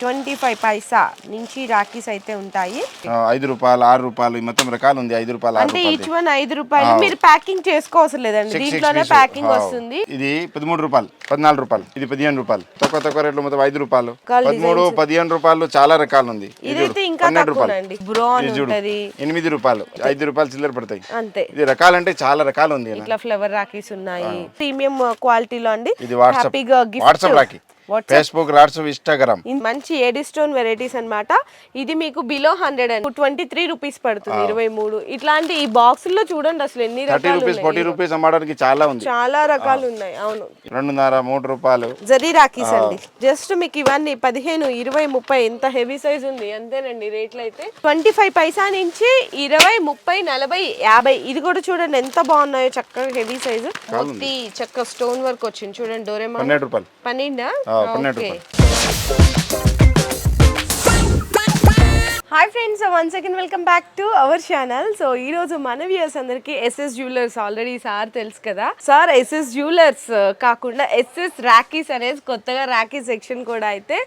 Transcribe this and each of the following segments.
Twenty five paisa నుంచి రాఖీస్ అయితే ఉంటాయి. ఐదు రూపాయలు ఆరు రూపాయలు మొత్తం రకాలు ఉంది. ఐదు రూపాయలు అంటే ఈచ్ వన్ ఐదు రూపాయలు. మీరు ప్యాకింగ్ చేసుకోవసరం లేదండి. దీంట్లోనే ప్యాకింగ్ వస్తుంది. ఇది పదమూడు రూపాయలు పద్నాలుగు రూపాయలు ఇది పదిహేను రూపాయలు. తక్కువ తక్కువ రేట్లు మొత్తం ఐదు రూపాయలు. పదమూడు పదిహేను రూపాయలు చాలా రకాలు ఉంది. ఇది ఇదైతే ఇంకా రూపాయలు. బ్రౌన్ ఉంటది. ఎనిమిది రూపాయలు ఐదు రూపాయలు చిల్లర పడతాయి. అంతే. ఇది రకాలంటే చాలా రకాలు ఉంది. ఇట్లా ఫ్లవర్ రాఖీస్ ఉన్నాయి. ప్రీమియం క్వాలిటీలో అండి. ఇది WhatsApp WhatsApp rakhi WhatsApp Facebook WhatsApp Instagram మంచి ఏడి స్టోన్ వెరైటీస్ అన్నమాట. ఇది మీకు below hundred and twenty three rupees పడుతుంది ఇరవై మూడు. ఇట్లాంటి ఈ బాక్స్లో చూడండి అసలు ఎన్ని థర్టీ రకాలు రూపీస్ ఫార్టీ రూపీస్ అమ్మడానికి చాలా ఉంది. చాలా రకాలు ఉన్నాయి అవును. రెండున్నర మూడు రూపాయలు. జరీ రాఖీస్ అండి. జస్ట్ మీకు ఇవన్నీ పదిహేను ఇరవై ముప్పై ఎంత హెవీ సైజ్ ఉంది అంతేనండి రేట్లు అయితే. ట్వంటీ ఫైవ్ పైసా నుంచి ఇరవై ముప్పై నలభై యాభై. ఇది కూడా చూడండి ఎంత బాగున్నాయో చక్కగా హెవీ సైజ్ మొత్తి చక్క స్టోన్ వర్క్ వచ్చింది. చూడండి డోరేమా పన్నెండు రూపాయలు. పన్నెండా? పన్నెండు ఓకే రూపాయలు hi friends one second welcome back to our channel so ఈ రోజు మన వ్యూస్ అందరికి ఎస్ఎస్ జ్యువెలర్స్ ఆల్రెడీ సార్ తెలుసు కదా? సార్ ఎస్ఎస్ జ్యువెలర్స్ uh, కాకుండా ఎస్ఎస్ రాకీస్ అనేది కొత్తగా రాకీ సెక్షన్ కూడా అయితే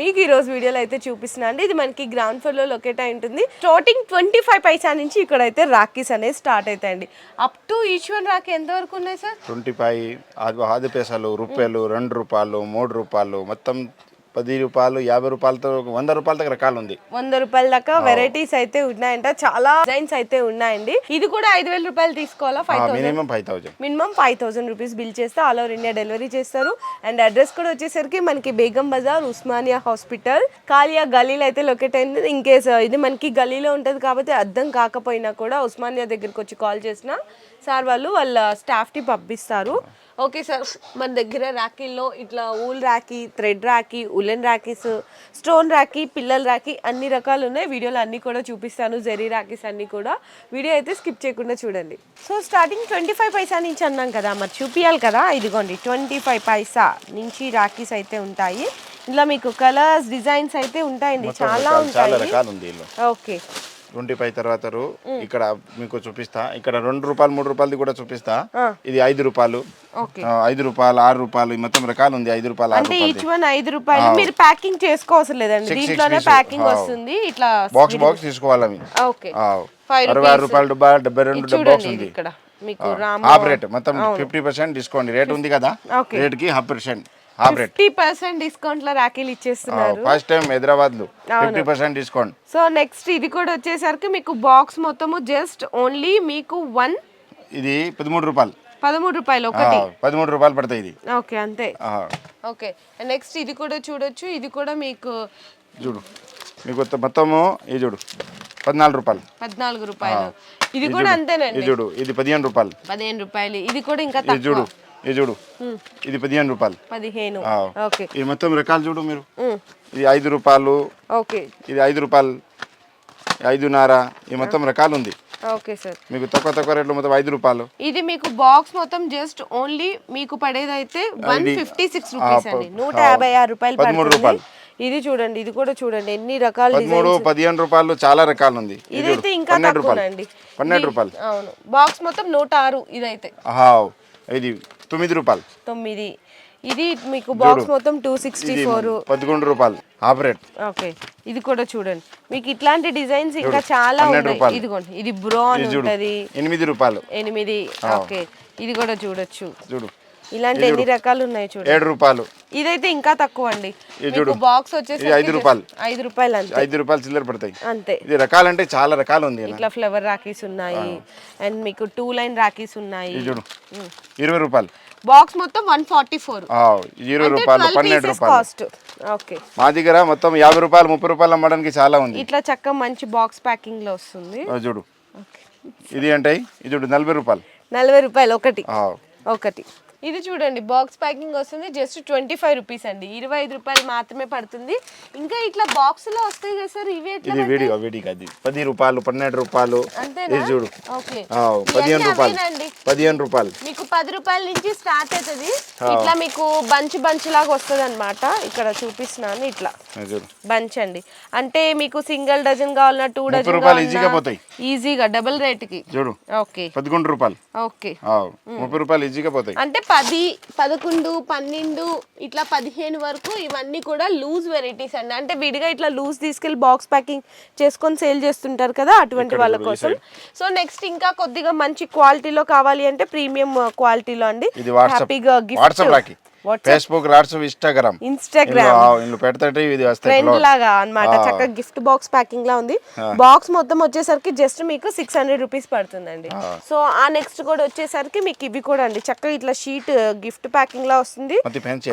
మీకు ఈ రోజు వీడియోలో అయితే చూపిస్తున్నా అండి. ఇది మనకి గ్రౌండ్ ఫ్లోర్లో లొకేట్ అయి ఉంటుంది. స్టార్టింగ్ ట్వంటీ ఫైవ్ పైసా నుంచి ఇక్కడ అయితే రాకీస్ అనేది స్టార్ట్ అవుతాయండి up to each one rakhi ఎంత వరకు ఉన్నాయి సార్? ట్వంటీ ఫైవ్ ఆదు ఆది పైసలు రూపాయలు రెండు రూపాయలు మూడు రూపాయలు మొత్తం పది రూపాయలు యాభై రూపాయలతో వంద రూపాయల దగ్గర రకాలు ఉంది. వంద రూపాయల దాకా వెరైటీస్ అయితే ఉన్నాయంట. చాలా డిజైన్స్ అయితే ఉన్నాయండి. ఇది కూడా ఐదు వేల రూపాయలు తీసుకోవాలా? Five thousand minimum five thousand minimum five thousand rupees bill చేస్తే ఆల్ ఓవర్ ఇండియా డెలివరీ చేస్తారు. అండ్ అడ్రస్ కూడా వచ్చేసరికి మనకి బేగం బజార్ ఉస్మానియా హాస్పిటల్. కాలియా గలీలో అయితే లొకేట్ అయింది. ఇన్ కేస్ ఇది మనకి గలీలో ఉంటుంది కాబట్టి అర్థం కాకపోయినా కూడా ఉస్మానియా దగ్గరికి వచ్చి కాల్ చేసినా సార్ వాళ్ళు వాళ్ళ స్టాఫ్ని పంపిస్తారు. ఓకే సార్ మన దగ్గర రాఖీల్లో ఇట్లా wool rakhi thread rakhi woollen rakhis stone rakhi పిల్లల రాఖీ అన్ని రకాలు ఉన్నాయి. వీడియోలో అన్ని కూడా చూపిస్తాను జెరీ రాఖీస్ అన్ని కూడా. వీడియో అయితే స్కిప్ చేయకుండా చూడండి. So starting twenty five paisa నుంచి అన్నాం కదా మరి చూపియాలి కదా. ఇదిగోండి ట్వంటీ ఫైవ్ పైసా నుంచి రాఖీస్ అయితే ఉంటాయి. ఇలా మీకు కలర్స్ డిజైన్స్ అయితే ఉంటాయండి. చాలా ఉంటాయి. ఇందులో. ఓకే. ట్వంటీ ఫైవ్ తర్వాత ఇక్కడ మీకు చూపిస్తా. ఇక్కడ రెండు రూపాయలు మూడు రూపాయలది కూడా చూపిస్తా. ఇది ఐదు రూపాయలు. ఐదు రూపాయలు ఆరు రూపాయలు మొత్తం రకాలు ఉంది ఐదు రూపాయలు ఆరు అంటే రూపాయలు ఈచ్ వన్ ఐదు రూపాయలు. మీరు ప్యాకింగ్ చేసుకోవసం లేదండి. దీంట్లోనే. ప్యాకింగ్. వస్తుంది. ఇట్లా బాక్స్ బాక్స్ తీసుకోవాలి Five అరవై ఆరు రూపాయలు డబ్బా డెబ్బై రెండు డబ్బా బాక్స్ ఉంది. ఇక్కడ మీకు హాఫ్ రేట్ మొత్తం ఫిఫ్టీ పర్సెంట్ డిస్కౌంట్ రేట్ ఉంది కదా. రేట్కి హాఫ్ పర్సెంట్ ఫిఫ్టీ పర్సెంట్ డిస్కౌంట్లో రాఖీలు ఇచ్చేస్తున్నారు. ఫస్ట్ టైం హైదరాబాద్లో fifty percent discount. So next ఇది కూడా వచ్చేసరికి మీకు బాక్స్ మొత్తము జస్ట్ ఓన్లీ మీకు వన్ ఇది పదమూడు రూపాయలు. పదమూడు రూపాయలు ఒకటి. పదమూడు రూపాయలు పడతాయి ఇది. ఓకే అంతే. ఓకే నెక్స్ట్ ఇది కూడా చూడొచ్చు. ఇది కూడా మీకు చూడు. మీకు మొత్తం- మొత్తము ఇది చూడు. పద్నాలుగు రూపాయలు. పద్నాలుగు రూపాయలు. ఇది కూడా అంతేనండి. ఇది చూడు. ఇది పదిహేను రూపాయలు. పదిహేను రూపాయలు. ఇది కూడా ఇంకా చూడు. ఇది చూడు. ఇది పదిహేను రూపాయలు. పదిహేను. ఇది మొత్తం రకాలు చూడు మీరు. ఇది ఐదు రూపాయలు. ఓకే. ఇది ఐదు రూపాయలు. ఐదున్నర ఈ మొత్తం రకాలు ఉంది. Okay sir. మీకు తక్కువ తక్కువ రేట్లు మొత్తం ఐదు రూపాయలు. ఇది మీకు బాక్స్ మొత్తం జస్ట్ ఓన్లీ మీకు పడేదైతే వన్ ఫిఫ్టీ సిక్స్ రూపీస్ అండి. నూట యాభై ఆరు రూపాయలు పదమూడు రూపాయలు. ఇది చూడండి ఇది కూడా చూడండి ఎన్ని రకాల పదమూడు పదిహేను రూపాయలు చాలా రకాలు ఉంది. ఇది ఇదైతే ఇంకా పన్నెండు రూపాయలు. పన్నెండు రూపాయలు. అవును. బాక్స్ మొత్తం నూట ఆరు ఇదైతే. ఇది తొమ్మిది రూపాయలు. తొమ్మిది. ఇది మీకు బాక్స్ మొత్తం టూ సిక్స్టీ ఫోర్ పదకొండు రూపాయలు. Half rate okay. ఇది కూడా చూడండి. మీకు ఇట్లాంటి డిజైన్స్ ఇంకా చాలా ఉన్నాయి. ఇదిగోండి ఇది బ్రౌన్ చూడు ఉంటది. ఎనిమిది రూపాయలు. ఎనిమిది. ఓకే. ఇది కూడా చూడొచ్చు. చూడు. ఇలాంటి ఎన్ని రకాలు ఉన్నాయి చూడండి. ఏడు రూపాయలు. ఇదైతే ఇంకా తక్కువ అండి. చూడు. బాక్స్ వచ్చేసి ఐదు రూపాయలు. ఐదు రూపాయలు అంతే. ఐదు రూపాయలు చిల్లర పడతాయి. అంతే. ఇది రకాలంటే చాలా రకాలు ఉంది. ఇట్లా ఫ్లవర్ రాఖీస్ ఉన్నాయి. అండ్ మీకు టూ లైన్ రాఖీస్ ఉన్నాయి. చూడు. ఇరవై రూపాయలు. బాక్స్ మొత్తం వన్ ఫార్టీ ఫోర్. ఇరవై రూపాయలు పన్నెండు రూపాయలు. కాస్ట్ ఓకే మా దగ్గర మొత్తం యాభై రూపాయలు ముప్పై రూపాయలు అమ్మడానికి చాలా ఉంది. ఇట్లా చక్క మంచి బాక్స్ ప్యాకింగ్లో వస్తుంది చూడు. ఇది అంటే ఇది నలభై రూపాయలు. నలభై రూపాయలు ఒకటి. ఆ, ఒకటి. ఇది చూడండి బాక్స్ ప్యాకింగ్ వస్తుంది జస్ట్ ట్వంటీ ఫైవ్ రూపీస్ అండి. ఇరవై ఐదు రూపాయలు మాత్రమే పడుతుంది. ఇంకా ఇట్లా బాక్స్లో వస్తాయి కదా సార్ ఇవి ఇది విడిగా విడిగా అది. పది రూపాయలు పన్నెండు రూపాయలు. ఇది చూడు. పదిహేను రూపాయలు. పదిహేను రూపాయలు. మీకు పది రూపాయల నుంచి స్టార్ట్ అవుతుంది. ఇట్లా మీకు బంచ్ బంచ్ లాగా వస్తుంది అనమాట ఇక్కడ చూపిస్తున్నాను ఇట్లా. బంచ్ అండి. అంటే మీకు సింగిల్ డజన్ కావాలన్నా టూ డజన్ రూపాయలు ఈజీగా పోతాయి. ఈజీగా డబుల్ రేట్కి. చూడు. ఓకే. పదకొండు రూపాయలు. ఓకే. ముప్పై రూపాయలు ఈజీగా పోతాయి. అంటే పది పదకొండు పన్నెండు ఇట్లా పదిహేను వరకు ఇవన్నీ కూడా లూజ్ వెరైటీస్ అండి. అంటే విడిగా ఇట్లా లూజ్ తీసుకెళ్ళి బాక్స్ ప్యాకింగ్ చేసుకొని సేల్ చేస్తుంటారు కదా అటువంటి వాళ్ళ కోసం. సో నెక్స్ట్ ఇంకా కొద్దిగా మంచి క్వాలిటీలో కావాలి అంటే ప్రీమియం క్వాలిటీలో అండి. హ్యాపీగా WhatsApp Facebook WhatsApp Instagram Instagram ఇందులో పెడతాంటే ఇది వస్తాయి ట్రెండ్ లాగా అన్నమాట. చక్కగా గిఫ్ట్ బాక్స్ ప్యాకింగ్ లా ఉంది. బాక్స్ మొత్తం వచ్చేసరికి జస్ట్ మీకు సిక్స్ హండ్రెడ్ రూపీస్ పడుతుందండి. సో ఆ నెక్స్ట్ కూడా వచ్చేసరికి మీకు ఇవి కూడా అండి. చక్కగా ఇట్లా షీట్ గిఫ్ట్ ప్యాకింగ్ లా వస్తుంది.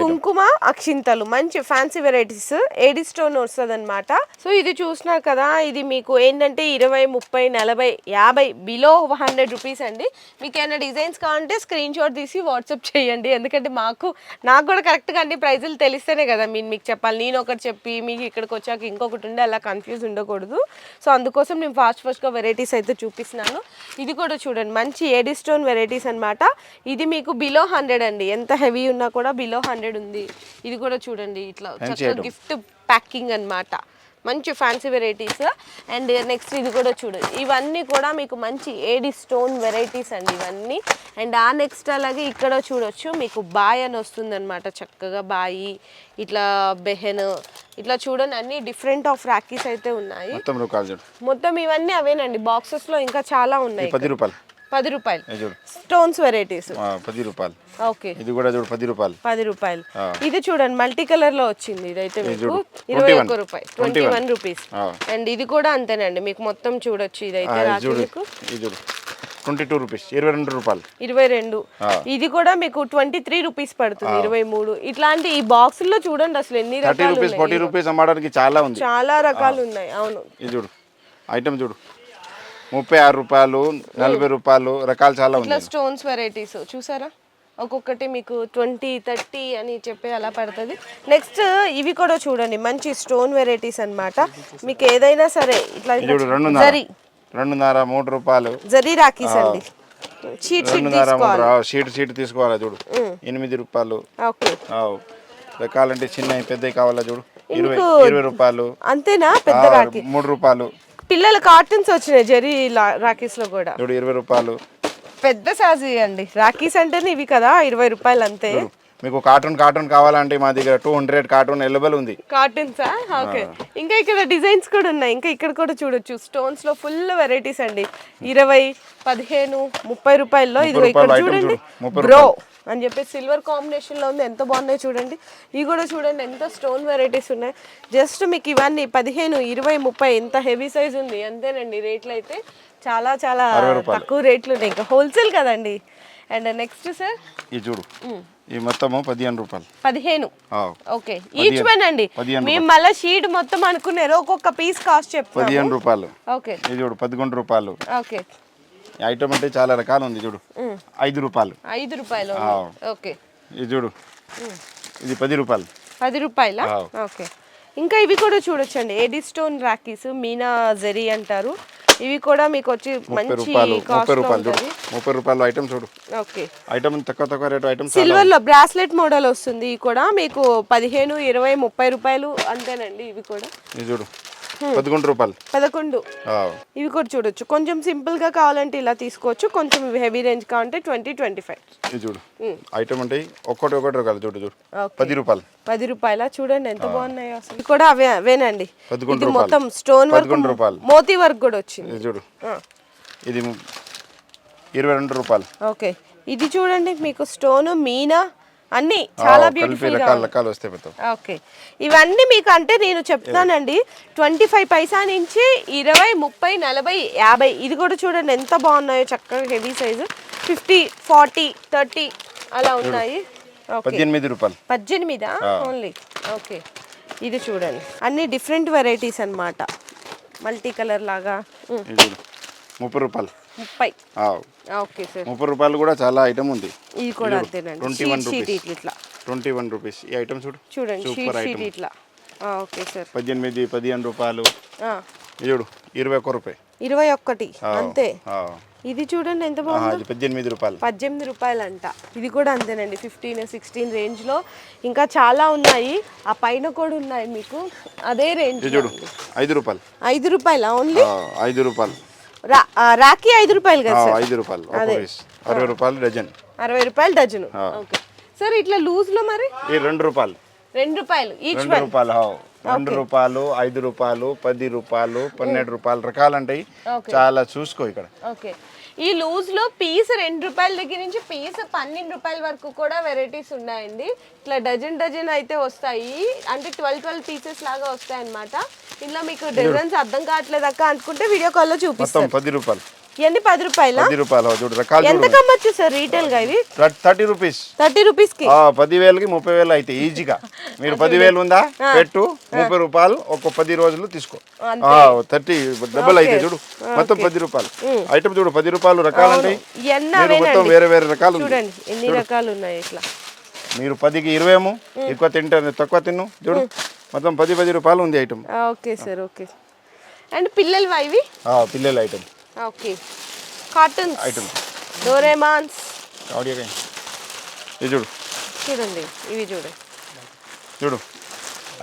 కుంకుమ అక్షింతలు మంచి ఫ్యాన్సీ వెరైటీస్ ఏడి స్టోన్ వస్తుంది అనమాట సో ఇది చూసినారు కదా ఇది మీకు ఏంటంటే ఇరవై ముప్పై నలభై యాభై బిలో హండ్రెడ్ రూపీస్ అండి. మీకు ఏమైనా డిజైన్స్ కావాలంటే స్క్రీన్ షాట్ తీసి వాట్సాప్ చేయండి. ఎందుకంటే మాకు నాకు కూడా కరెక్ట్గా అన్ని ప్రైజులు తెలిస్తేనే కదా నేను మీకు చెప్పాలి. నేను ఒకటి చెప్పి మీకు ఇక్కడికి వచ్చాక ఇంకొకటి ఉండే అలా కన్ఫ్యూజ్ ఉండకూడదు. సో అందుకోసం నేను ఫాస్ట్ ఫాస్ట్గా వెరైటీస్ అయితే చూపిస్తున్నాను. ఇది కూడా చూడండి మంచి ఏడి స్టోన్ వెరైటీస్ అన్నమాట. ఇది మీకు బిలో హండ్రెడ్ అండి. ఎంత హెవీ ఉన్నా కూడా బిలో హండ్రెడ్ ఉంది. ఇది కూడా చూడండి ఇట్లా చక్కగా గిఫ్ట్ ప్యాకింగ్ అన్నమాట. మంచి ఫ్యాన్సీ వెరైటీస్ అండ్ నెక్స్ట్ ఇది కూడా చూడండి ఇవన్నీ కూడా మీకు మంచి ఏడి స్టోన్ వెరైటీస్ అండి ఇవన్నీ. అండ్ ఆ నెక్స్ట్ అలాగే ఇక్కడ చూడొచ్చు మీకు బాయ్ అని వస్తుంది చక్కగా బాయి ఇట్లా బెహెన్ ఇట్లా చూడండి అన్ని డిఫరెంట్ ఆఫ్ రాకీస్ అయితే ఉన్నాయి. మొత్తం ఇవన్నీ అవేనండి బాక్సెస్లో ఇంకా చాలా ఉన్నాయి పది రూపాయలు. పది రూపాయలు. చూడు. Stones varieties. పది రూపాయలు. ఓకే. ఇది కూడా చూడు పది రూపాయలు. పది రూపాయలు. ఇది చూడండి మల్టీ కలర్లో వచ్చింది ఇదైతే మీకు. ఇరవై 21. ఒక్క రూపాయి. Twenty one. రూపీస్. అండ్ ఇది కూడా అంతేనండి మీకు మొత్తం చూడొచ్చు ఇదైతే ఇది రాత్రి చూడు ట్వంటీ టూ రూపీస్ ఇరవై రెండు రూపాయలు. ఇరవై రెండు. ఇది కూడా మీకు ట్వంటీ త్రీ రూపీస్ పడుతుంది ఇరవై మూడు. ఇట్లాంటి ఈ బాక్సుల్లో చూడండి అసలు ఎన్ని రూపీస్ ఫార్టీ రూపీస్ అమ్మడానికి చాలా ఉంది. చాలా రకాలు ఉన్నాయి అవును. ఇది చూడు ఐటమ్ చూడు. ముప్పై ఆరు రూపాయలు నలభై రూపాయలు రకాలు చాలా ఇట్లా ఉంది స్టోన్స్ వెరైటీస్ చూసారా? ఒక్కొక్కటి మీకు ట్వంటీ థర్టీ అని చెప్పి అలా పడుతుంది. నెక్స్ట్ ఇవి కూడా చూడండి మంచి స్టోన్ వెరైటీస్ అన్నమాట. మీకు ఏదైనా సరే ఇట్లా ఇది చూడు రెండున్నర. జరీ. రెండున్నర మూడు రూపాయలు. జరీ రాకీస్ అండి. షీట్ షీట్ రెండున్నర మూడు తీసుకోవాలి. రా- షీట్ షీట్ తీసుకోవాలా చూడు. ఎనిమిది రూపాయలు. ఓకే. ఆవ్. రకాలంటే చిన్నవి పెద్దవి కావాలా చూడు? ఇరవై ఎందుకు? ఇరవై రూపాయలు. అంతేనా? పెద్ద ఆ, రాఖీ. మూడు రూపాయలు. పిల్లల కార్టూన్స్ వచ్చినాయి జరీ రాకీస్లో కూడా. ఇరవై రూపాయలు. పెద్ద సైజు అండి రాకీస్ అంటేనే ఇవి కదా ఇరవై రూపాయలు అంతే. మీకు కార్టూన్ కార్టూన్ కావాలంటే మా దగ్గర టూ హండ్రెడ్ కార్టూన్ అవైలబుల్ ఉంది. కార్టూన్సా? ఓకే. ఇంకా ఇక్కడ డిజైన్స్ కూడా ఉన్నాయి. ఇంకా ఇక్కడ కూడా చూడొచ్చు. స్టోన్స్లో ఫుల్ వెరైటీస్ అండి. ఇరవై పదిహేను ముప్పై రూపాయల్లో. ఇది ఇక్కడ చూడండి. బ్రో అని చెప్పి సిల్వర్ కాంబినేషన్లో ఉంది. ఎంత బాగున్నాయి చూడండి. ఇవి కూడా చూడండి ఎంత స్టోన్ వెరైటీస్ ఉన్నాయి. జస్ట్ మీకు ఇవన్నీ పదిహేను ఇరవై ముప్పై ఎంత హెవీ సైజ్ ఉంది. అంతేనండి రేట్లు అయితే చాలా చాలా తక్కువ రేట్లు ఉన్నాయి. ఇంకా హోల్సేల్ కదండి. అండ్ నెక్స్ట్ సార్ ఇది చూడు. ఈ మొత్తము పదిహేను రూపాయలు. పదిహేను. ఓకే ఈచ్ వన్ అండి. మేము మళ్ళీ షీట్ మొత్తం అనుకున్నారు ఒక్కొక్క పీస్ కాస్ట్ చెప్తాము పదిహేను రూపాయలు. ఓకే ఇది చూడు పదకొండు రూపాయలు. ఓకే ఈ ఐటమ్ అంటే చాలా రకాలు ఉంది చూడు. ఐదు రూపాయలు. ఐదు రూపాయలు. ఓకే. ఇది చూడు. ఇది పది రూపాయలు. పది రూపాయల. ఓకే. ఇంకా ఇవి కూడా చూడొచ్చండి. ఏడి స్టోన్ రాకీస్ మీనా జెరీ అంటారు. ఇవి కూడా మీకు వచ్చి ముప్పై మంచి రూపాయలు ముప్పై రూపాయలు చూడు. ముప్పై రూపాయలు ఐటమ్ చూడు. ఓకే. ఐటమ్ తక్కువ తక్కువ రేటు ఐటమ్ సిల్వర్లో బ్రాస్లెట్ మోడల్ వస్తుంది. ఇవి కూడా మీకు పదిహేను ఇరవై ముప్పై రూపాయలు అంతేనండి ఇవి కూడా. ఇది చూడు. పదకొండు రూపాయలు. పదకొండు. ఇవి కూడా చూడొచ్చు. కొంచెం సింపుల్గా కావాలంటే ఇలా తీసుకోవచ్చు. కొంచెం హెవీ రేంజ్ కావాలంటే ట్వంటీ ట్వంటీ ఫైవ్. ఇది చూడు. ఐటమ్ అంటే ఒక్కటి ఒకటి రకాలు చూడు చూడు. పది రూపాయలు. పది రూపాయల? చూడండి ఎంత బాగున్నాయో అసలు. ఇది కూడా అవే అవేనండి. పదకొండు ఇది రూపాయలు. మొత్తం స్టోన్ వర్క్ పదకొండు రూపాయలు. మోతీ వర్క్ కూడా వచ్చింది. చూడు. ఇది ఇరవై రెండు రూపాయలు. ఓకే. ఇది చూడండి మీకు స్టోన్ మీనా అన్ని చాలా బ్యూటిఫుల్గా రకాల రకాలు వస్తాయి పెద్ద ఓకే. ఇవన్నీ మీకు అంటే నేను చెప్తానండి. ట్వంటీ ఫైవ్ పైసా నుంచి ఇరవై ముప్పై నలభై యాభై ఇది కూడా చూడండి ఎంత బాగున్నాయో చక్కగా heavy size. Fifty forty thirty అలా ఉన్నాయి. ఓకే. పద్దెనిమిది రూపాయలు. పద్దెనిమిదా? ఓన్లీ. ఓకే. ఇది చూడండి. అన్ని డిఫరెంట్ వెరైటీస్ అన్నమాట. మల్టీ కలర్ లాగా. ముప్పై రూపాయలు. ముప్పై. Okay sir. ముప్పై రూపాయలు కూడా చాలా ఐటమ్ ఉంది. ఇది కూడా అంతేనండి. ట్వంటీ వన్ రూపీస్ ఇట్లా ఇట్లా. ట్వంటీ వన్ రూపీస్ ఈ ఐటమ్ చూడు. చూడండి సూపర్ ఐటమ్ ఇట్లా. Okay sir. పద్దెనిమిది పదిహేను రూపాయలు. చూడు ఇరవై ఒక్క రూపాయి. ఇరవై ఒక్కటి. అంతే. ఇది చూడండి ఎంత బాగుందో. పద్దెనిమిది రూపాయలు. పద్దెనిమిది రూపాయలు అంట ఇది కూడా అంతేనండి ఫిఫ్టీన్ సిక్స్టీన్ రేంజ్లో ఇంకా చాలా ఉన్నాయి. ఆ పైన కూడా ఉన్నాయి మీకు. అదే రేంజ్ చూడు ఐదు రూపాయలు. ఐదు రూపాయలు ఓన్లీ ఐదు రూపాయలు. రాఖీ ఐదు రూపాయలు కదా ఐదు రూపాయలు. అరవై రూపాయలు డజన్. అరవై రూపాయలు డజను. ఓకే. సార్ ఇట్లా లూజ్లో మరి? ఈ రెండు రూపాయలు. రెండు రూపాయలు. ఈచ్ రెండు రూపాయలు. రెండు రూపాయలు ఐదు రూపాయలు పది రూపాయలు పన్నెండు రూపాయలు రకాలు ఉంటాయి. చాలా చూసుకో ఇక్కడ. ఓకే ఈ లూజ్లో పీస్ రెండు రూపాయల దగ్గర నుంచి పీస్ పన్నెండు రూపాయల వరకు కూడా వెరైటీస్ ఉన్నాయండి. ఇట్లా డజన్ డజన్ అయితే వస్తాయి. అంటే ట్వెల్వ్ ట్వెల్వ్ పీసెస్ లాగా వస్తాయి అనమాట ఇలా మీకు డిఫరెన్స్ అర్థం కావట్లేదు అక్క అనుకుంటే వీడియో కాల్లో మొత్తం చూపిస్తాను. పది రూపాయలు. ఇవన్నీ పది రూపాయల? పది రూపాయలు. చూడు రకాలు ఎంత కమ్మచ్చు సార్ రీటైల్గా ఇవి? Thirty rupees. థర్టీ రూపీస్కి పదివేలకి ముప్పై వేలు అయితే ఈజీగా. మీరు పదివేలు ఉందా? పెట్టు. ముప్పై రూపాయలు ఒక పది రోజులు తీసుకో. థర్టీ డబ్బులు అయితే చూడు. మొత్తం పది రూపాయలు. ఐటమ్ చూడు పది రూపాయలు రకాలు ఉంటాయి ఎన్న మొత్తం వేరే వేరే రకాలు చూడండి ఎన్ని రకాలు ఉన్నాయి ఇట్లా. మీరు పదికి ఇరవై ఏమో ఎక్కువ తింటారు తక్కువ తిన్ను. చూడు. మొత్తం పది పది రూపాయలు ఉంది item okay sir okay. And పిల్లలు ఇవి? పిల్లల item okay. Cartoons item Doraemons కావడియా ఇది చూడు. చూడండి ఇవి చూడు.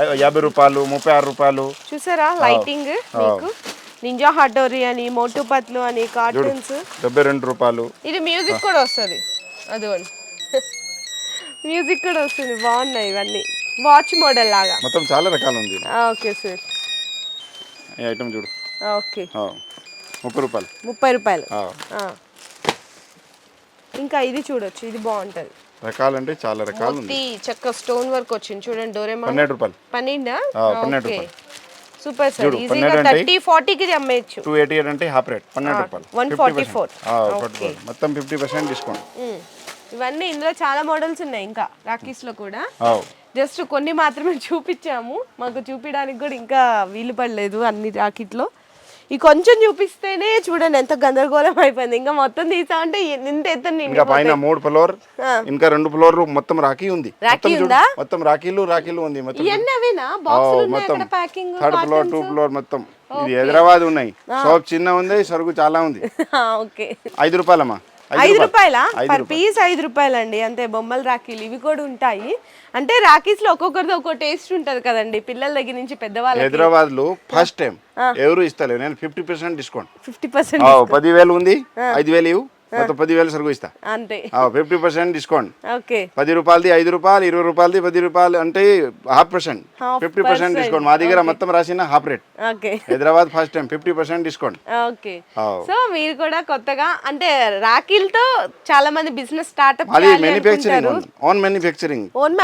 అయ్యో, యాభై రూపాయలు ముప్పై ఆరు రూపాయలు. చూసారా లైటింగ్ మీకు? నింజా హటోరీ అని మోటు పత్లు అని కార్టూన్స్ డెబ్బై రెండు రూపాయలు. ఇది మ్యూజిక్ కూడా వస్తుంది. అదిగోండి. మ్యూజిక్ కూడా వస్తుంది. బాగున్నాయి ఇవన్నీ. వాచ్ మోడల్ లాగా. మొత్తం చాలా రకాలు ఉంది. Okay sir. ఈ ఐటమ్ చూడు. ఓకే. ముప్పై రూపాయలు. ముప్పై రూపాయలు. ఇంకా ఇది చూడొచ్చు ఇది బాగుంటది. రకాలు అంటే చాలా రకాలు చెక్క స్టోన్ వర్క్ వచ్చింది చూడండి డోరేమా పన్నెండు రూపాయలు. పన్నెండా. సూపర్ సార్ ఈజీగా థర్టీ ఫార్టీకి అమ్మేయచ్చు. టూ ఎయిటీ అంటే హాఫ్ రేట్ పన్నెండు రూపాయలు. 144. 50%. ఆ, 44. మొత్తం ఫిఫ్టీ పర్సెంట్ డిస్కౌంట్. ఇవన్నీ ఇందులో చాలా మోడల్స్ ఉన్నాయి ఇంకా రాకీస్లో కూడా. జస్ట్ కొన్ని మాత్రమే చూపించాము. మాకు చూపించడానికి కూడా ఇంకా వీలు పడలేదు అన్ని రాకెట్లో ఈ కొంచెం చూపిస్తేనే చూడండి ఎంత గందరగోళం అయిపోయింది. ఇంకా మొత్తం తీసా అంటే ఇంత ఎత్తున ఇంకా పైన. మూడు ఫ్లోర్. ఇంకా రెండు ఫ్లోర్ మొత్తం రాఖీ ఉంది. రాఖీ. ఉందా? మొత్తం రాఖీలు రాఖీలు ఉంది మొత్తం. Packing third floor two floor మొత్తం ఇది హైదరాబాద్ ఉన్నాయి. షాప్ చిన్న ఉంది సరుకు చాలా ఉంది. ఓకే. ఐదు రూపాయలమ్మా. ఐదు రూపాయల. పర్ పీస్ ఐదు రూపాయలండి. అంతే బొమ్మల రాఖీలు ఇవి కూడా ఉంటాయి. అంటే రాఖీస్లో ఒక్కొక్కరిది ఒక్కో టేస్ట్ ఉంటది కదండి. పిల్లల దగ్గర నుంచి పెద్దవాళ్ళకి. హైదరాబాద్లో ఫస్ట్ టైం ఎవరు ఇస్తలేవు నేను fifty percent discount. Fifty percent పదివేలు ఉంది ఐదు వేలు ఇవ్వు. మొత్తం పదివేలు సరుకు ఇస్తా. అంతే. Fifty percent discount. ఓకే. పది రూపాయలది ఐదు రూపాయలు ఇరవై రూపాయలది పది రూపాయలు అంటే half percent. Fifty percent discount. మా దగ్గర మొత్తం రాసిన half rate. Okay. Hyderabad first time fifty percent discount. Okay. So మీరు కూడా కొత్తగా అంటే రాఖీలతో చాలా మంది బిజినెస్ స్టార్ట్అప్ అది మ్యానుఫ్యాక్చరింగ్ ఓన్ మ్యానుఫ్యాక్చరింగ్ ఓన్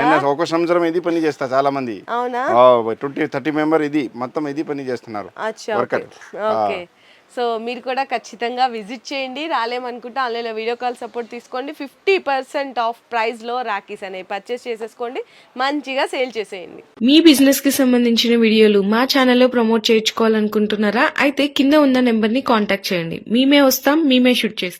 నేను ఒక సంవత్సరం ఇది పని చేస్తా చాలా మంది. అవునా? ట్వంటీ థర్టీ మెంబర్ ఇది మొత్తం ఇది పని చేస్తున్నారు. వర్కర్. ఓకే. సో మీరు కూడా ఖచ్చితంగా విజిట్ చేయండి రాలేమనుకుంటే ఆన్లైన్లో వీడియో కాల్ సపోర్ట్ తీసుకోండి. ఫిఫ్టీ పర్సెంట్ ఆఫ్ ప్రైస్లో రాఖీస్ అనేవి పర్చేస్ చేసేసుకోండి. మంచిగా సేల్ చేసేయండి. మీ బిజినెస్కి సంబంధించిన వీడియోలు మా ఛానల్లో ప్రమోట్ చేయించుకోవాలనుకుంటున్నారా? అయితే కింద ఉన్న నెంబర్ని కాంటాక్ట్ చేయండి. మేమే వస్తాం మేమే షూట్ చేస్తాం.